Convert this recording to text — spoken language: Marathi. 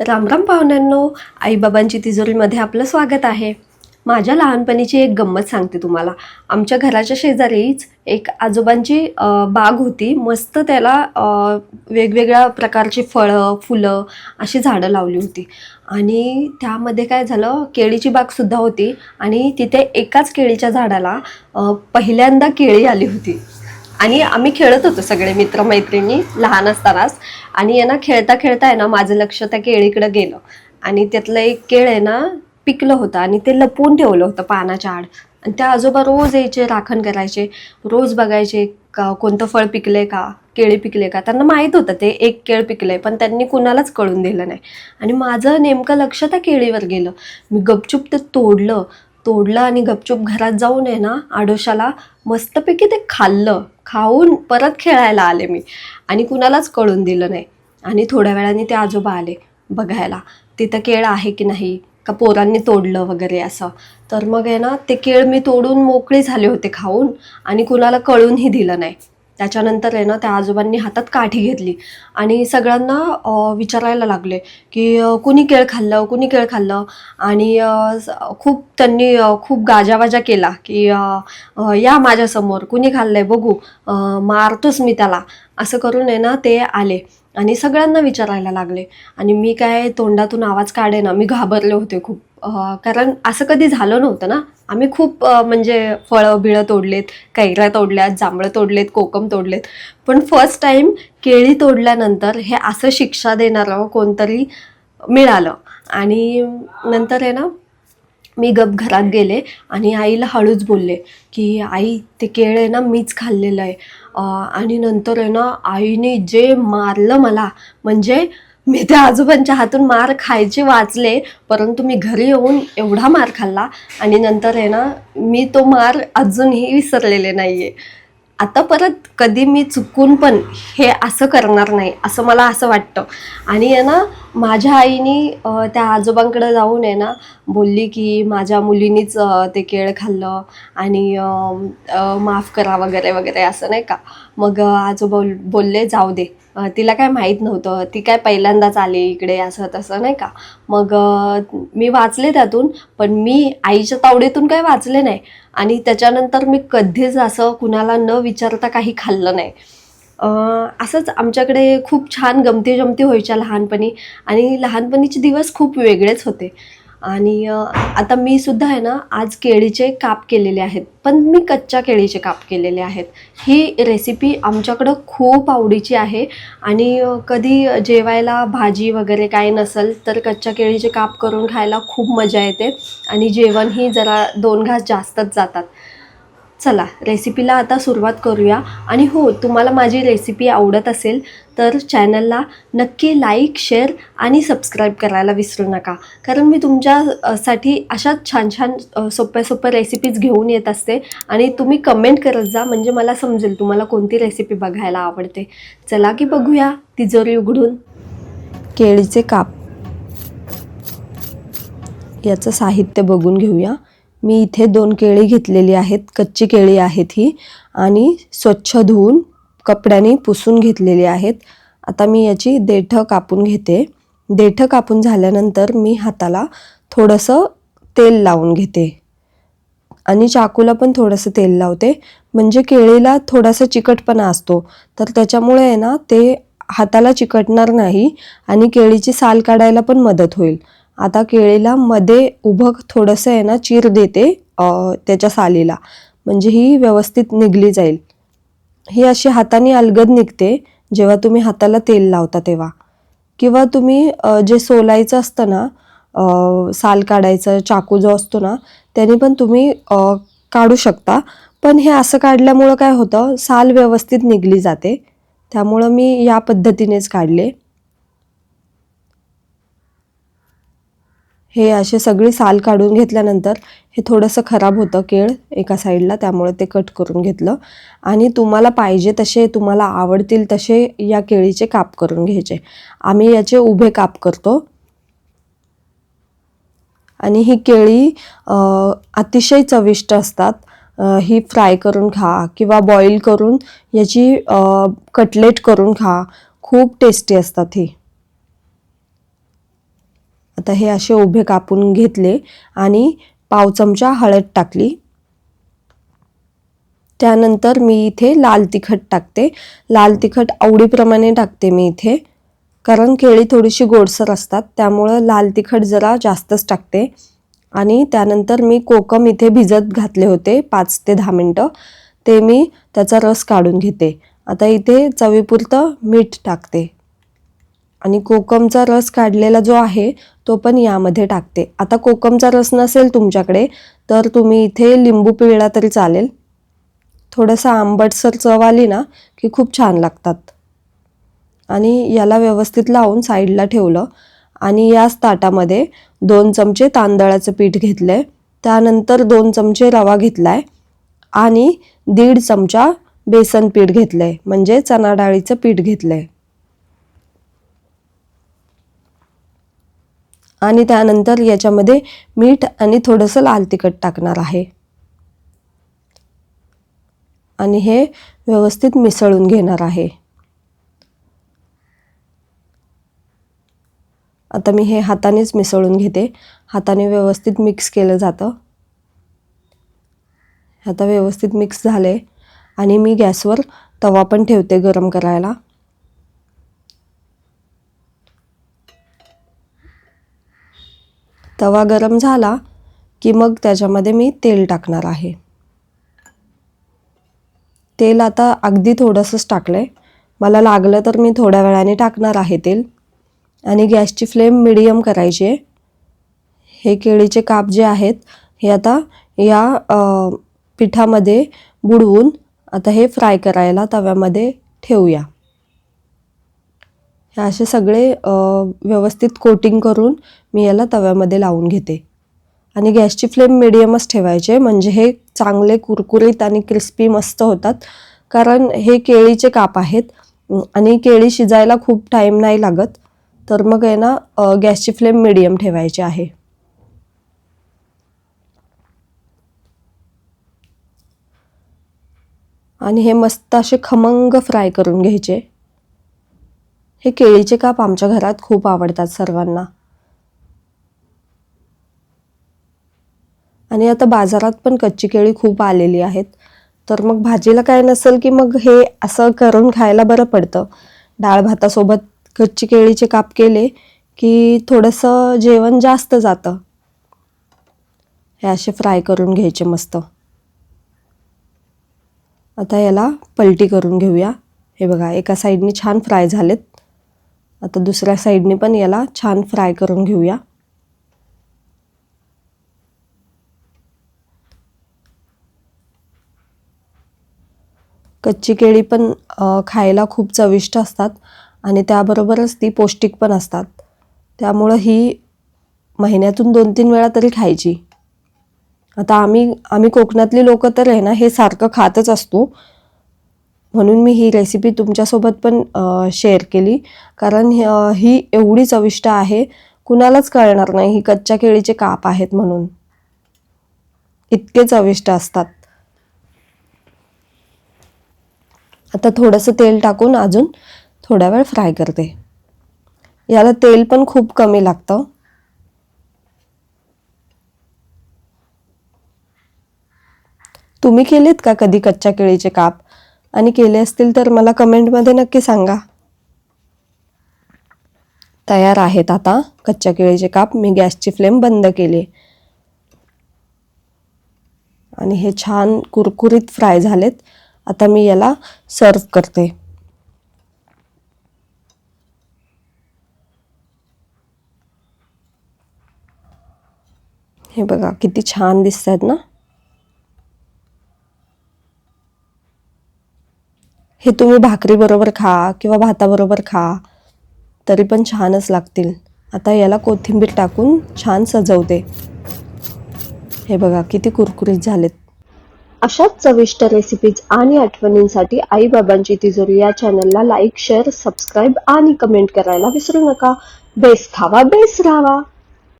रामराम पाहुण्यांनो आईबाबांची तिजोरीमध्ये आपलं स्वागत आहे. माझ्या लहानपणीची एक गंमत सांगते तुम्हाला. आमच्या घराच्या शेजारीच एक आजोबांची बाग होती. मस्त त्याला वेगवेगळ्या प्रकारची फळं फुलं अशी झाडं लावली होती. आणि त्यामध्ये काय झालं केळीची बागसुद्धा होती आणि तिथे एकाच केळीच्या झाडाला पहिल्यांदा केळी आली होती. आणि आम्ही खेळत होतो सगळे मित्रमैत्रिणी लहान असतानाच. आणि यांना ना खेळता खेळता आहे ना माझं लक्ष त्या केळीकडे गेलं. आणि त्यातलं एक केळ आहे ना पिकलं होतं आणि ते लपवून ठेवलं होतं पानाच्या आड. आणि त्या आजोबा रोज यायचे राखण करायचे रोज बघायचे का कोणतं फळ पिकले का केळी पिकले का? त्यांना माहीत होतं ते एक केळ पिकलंय पण त्यांनी कुणालाच कळून दिलं नाही. आणि माझं नेमकं लक्ष त्या केळीवर गेलं. मी गपचूप ते तोडलं तोडलं आणि गपचूप घरात जाऊन आहे ना आडोशाला मस्तपैकी ते खाल्लं. खाऊन परत खेळायला आले मी. आणि कुणालाच कळून दिलं नाही. आणि थोड्या वेळाने ते आजोबा आले बघायला. तिथं केळ आहे की नाही? का पोरांनी तोडलं वगैरे असं? तर मग आहे ना ते केळ मी तोडून मोकळे झाले होते खाऊन आणि कुणाला कळूनही दिलं नाही. त्याच्यानंतर आहे ना त्या आजोबांनी हातात काठी घेतली. आणि सगळ्यांना विचारायला लागले की कुणी केळ खाल्लं कुणी केळ खाल्लं? आणि खूप त्यांनी खूप गाजावाजा केला की या माझ्यासमोर कुणी खाल्लंय बघू मारतोच मी त्याला. असं करून आहे ना ते आले. आणि सगळ्यांना विचारायला लागले. आणि मी काय तोंडातून आवाज काढे ना मी घाबरले होते खूप. कारण असं कधी झालं नव्हतं ना. आम्ही खूप म्हणजे फळं बिळं तोडलेत कैऱ्या तोडल्यात जांभळं तोडलेत कोकम तोडलेत. पण फर्स्ट टाईम केळी तोडल्यानंतर हे असं शिक्षा देणारं कोणतरी मिळालं. आणि नंतर आहे ना मी गप घरात गेले आणि आईला हळूच बोलले की आई ते केळ आहे ना मीच खाल्लेलं आहे. आणि नंतर आहे ना आईने जे मारलं मला म्हणजे मी त्या आजोबांच्या हातून मार खायचे वाचले परंतु मी घरी येऊन एवढा मार खाल्ला आणि नंतर आहे ना मी तो मार अजूनही विसरलेले नाही आहे आता परत कधी मी चुकून पण हे असं करणार नाही असं मला असं वाटतं. आणि आहे ना माझ्या आईनी त्या आजोबांकडे जाऊन आहे ना बोलली की माझ्या मुलीनीच ते केळ खाल्लं आणि माफ करा वगैरे वगैरे असं नाही का. मग आजोबा बोलले जाऊ दे. तिला काय माहीत नव्हतं. ती काय पहिल्यांदाच आली इकडे असं तसं नाही का. मग मी वाचले त्यातून पण मी आईच्या तावडीतून काय वाचले नाही. आणि त्याच्यानंतर मी कधीच असं कुणाला न विचारता काही खाल्लं नाही. असंच आमच्याकडे खूप छान गमती जमती व्हायच्या लहानपणी आणि लहानपणीचे दिवस खूप वेगळेच होते. आणि आता मी सुद्धा आहे ना आज केळीचे काप केलेले आहेत. पण मी कच्च्या केळीचे काप केलेले आहेत. ही रेसिपी आमच्याकडं खूप आवडीची आहे. आणि कधी जेवायला भाजी वगैरे काही नसेल तर कच्च्या केळीचे काप करून खायला खूप मजा येते. आणि जेवणही जरा दोन घास जास्तच जातात. चला रेसिपीला आता सुरुवात करूया. आणि हो तुम्हाला माझी रेसिपी आवडत असेल तर चॅनलला नक्की लाईक शेअर आणि सबस्क्राईब करायला विसरू नका. कारण मी तुमच्यासाठी अशाच छान छान सोप्या सोप्या रेसिपीज घेऊन येत असते. आणि तुम्ही कमेंट करत जा म्हणजे मला समजेल तुम्हाला कोणती रेसिपी बघायला आवडते. चला की बघूया तिजोरी उघडून. केळीचे काप. याचं साहित्य बघून घेऊया. मी इथे दोन केळी घेतलेली आहेत कच्ची केळी आहेत ही आणि स्वच्छ धुवून कपड्याने पुसून घेतलेली आहेत. आता मी याची देठं कापून घेते. देठं कापून झाल्यानंतर मी हाताला थोडंसं तेल लावून घेते. आणि चाकूला पण थोडंसं तेल लावते. म्हणजे केळीला थोडासा चिकटपणा असतो. तर त्याच्यामुळे आहे ना ते हाताला चिकटणार नाही आणि केळीची साल काढायला पण मदत होईल. आता केळीला मध्ये उभं थोडंसं आहे ना चीर देते त्याच्या सालीला. म्हणजे ही व्यवस्थित निघली जाईल. ही अशी हाताने अलगद निघते जेव्हा तुम्ही हाताला तेल लावता तेव्हा. किंवा तुम्ही जे सोलायचं असतं ना साल काढायचं चाकू जो असतो ना त्याने पण तुम्ही काढू शकता. पण हे असं काढल्यामुळं काय होतं साल व्यवस्थित निघली जाते. त्यामुळं मी या पद्धतीनेच काढले. हे असे सगळी साल काढून घेतल्यानंतर हे थोडंसं खराब होतं केळ एका साईडला त्यामुळे ते कट करून घेतलं. आणि तुम्हाला पाहिजे तसे तुम्हाला आवडतील तसे या केळीचे काप करून घ्यायचे. आम्ही याचे उभे काप करतो. आणि ही केळी अतिशय चविष्ट असतात. ही फ्राय करून खा किंवा बॉईल करून याची कटलेट करून खा. खूप टेस्टी असतात ही. आता हे असे उभे कापून घेतले आणि पाव चमचा हळद टाकली. त्यानंतर मी इथे लाल तिखट टाकते. लाल तिखट आवडीप्रमाणे टाकते मी इथे कारण केळी थोडीशी गोडसर असतात त्यामुळं लाल तिखट जरा जास्तच टाकते. आणि त्यानंतर मी कोकम इथे भिजत घातले होते पाच ते दहा मिनटं. ते मी त्याचा रस काढून घेते. आता इथे चवीपुरतं मीठ टाकते. आणि कोकमचा रस काढलेला जो आहे तो पण यामध्ये टाकते. आता कोकमचा रस नसेल तुमच्याकडे तर तुम्ही इथे लिंबू पिळला तरी चालेल. थोडंसं आंबटसर चव आली ना की खूप छान लागतात. आणि याला व्यवस्थित लावून साईडला ठेवलं. आणि याच ताटामध्ये दोन चमचे तांदळाचं पीठ घेतलंय. त्यानंतर दोन चमचे रवा घेतलाय. आणि दीड चमचा बेसन पीठ घेतलंय. म्हणजे चणा डाळीचं पीठ घेतलंय. आणि त्यानंतर याच्यामध्ये मीठ आणि थोडंसं लाल तिखट टाकणार आहे. आणि हे व्यवस्थित मिसळून घेणार आहे. आता मी हे हातानेच मिसळून घेते. हाताने व्यवस्थित मिक्स केलं जातं. आता व्यवस्थित मिक्स झाले आणि मी गॅसवर तवा पण ठेवते गरम करायला. तवा गरम झाला की मग त्याच्यामध्ये मी तेल टाकणार आहे. तेल आता अगदी थोडंसंच टाकलं आहे मला लागलं तर मी थोड्या वेळाने टाकणार आहे तेल. आणि गॅसची फ्लेम मिडियम करायची आहे. हे केळीचे काप जे आहेत हे आता या पिठामध्ये बुडवून आता हे फ्राय करायला तव्यामध्ये ठेवूया. हे असे सगळे व्यवस्थित कोटिंग करून मी याला तव्यामध्ये लावून घेते. आणि गॅसची फ्लेम मिडियमच ठेवायचे म्हणजे हे चांगले कुरकुरीत आणि क्रिस्पी मस्त होतात. कारण हे केळीचे काप आहेत. आणि केळी शिजायला खूप टाईम नाही लागत. तर मग आहे ना गॅसची फ्लेम मिडियम ठेवायची आहे. आणि हे मस्त असे खमंग फ्राय करून घ्यायचे. हे केळीचे काप आमच्या घरात खूप आवडतात सर्वांना. आणि आता बाजारात पण कच्ची केळी खूप आलेली आहेत. तर मग भाजीला काय नसेल की मग हे असं करून खायला बरं पडतं. डाळ भातासोबत कच्ची केळीचे काप केले की थोडंसं जेवण जास्त जातं. हे असे फ्राय करून घ्यायचे मस्त. आता याला पलटी करून घेऊया. हे बघा एका साईडने छान फ्राय झालेत. आता दुसऱ्या साईडने पण याला छान फ्राय करून घेऊया. कच्ची केळी पण खायला खूप चविष्ट असतात आणि त्याबरोबरच ती पौष्टिक पण असतात. त्यामुळं ही महिन्यातून दोन तीन वेळा तरी खायची. आता आम्ही आम्ही कोकणातली लोक तर आहे ना हे सारखं खातच असतो. म्हणून मी ही रेसिपी तुमच्यासोबत पण शेअर केली. कारण ही एवढी चविष्ट आहे. कुणालाच कळणार नाही ही कच्च्या केळीचे काप आहेत म्हणून. इतके चविष्ट असतात. आता थोडंसं तेल टाकून अजून थोड्या वेळ फ्राय करते. याला तेल पण खूप कमी लागतं. तुम्ही केलेत का कधी कच्च्या केळीचे काप? आणि केले असतील तर मला कमेंटमध्ये नक्की सांगा. तयार आहेत आता कच्च्या केळीचे काप. मी गॅसची फ्लेम बंद केली. आणि हे छान कुरकुरीत फ्राय झालेत. आता मी याला सर्व करते. हे बघा किती छान दिसत आहेत ना? हे तुम्ही भाकरीबरोबर खा किंवा भाताबरोबर खा तरी पण छानच लागतील. आता याला कोथिंबीर टाकून छान सजवते. हे बघा किती कुरकुरीत झालेत. अशाच चविष्ट रेसिपीज आणि आठवणींसाठी आई बाबांची तिजोरी या चॅनलला लाईक शेअर सबस्क्राईब आणि कमेंट करायला विसरू नका. बेस खावा बेस राहावा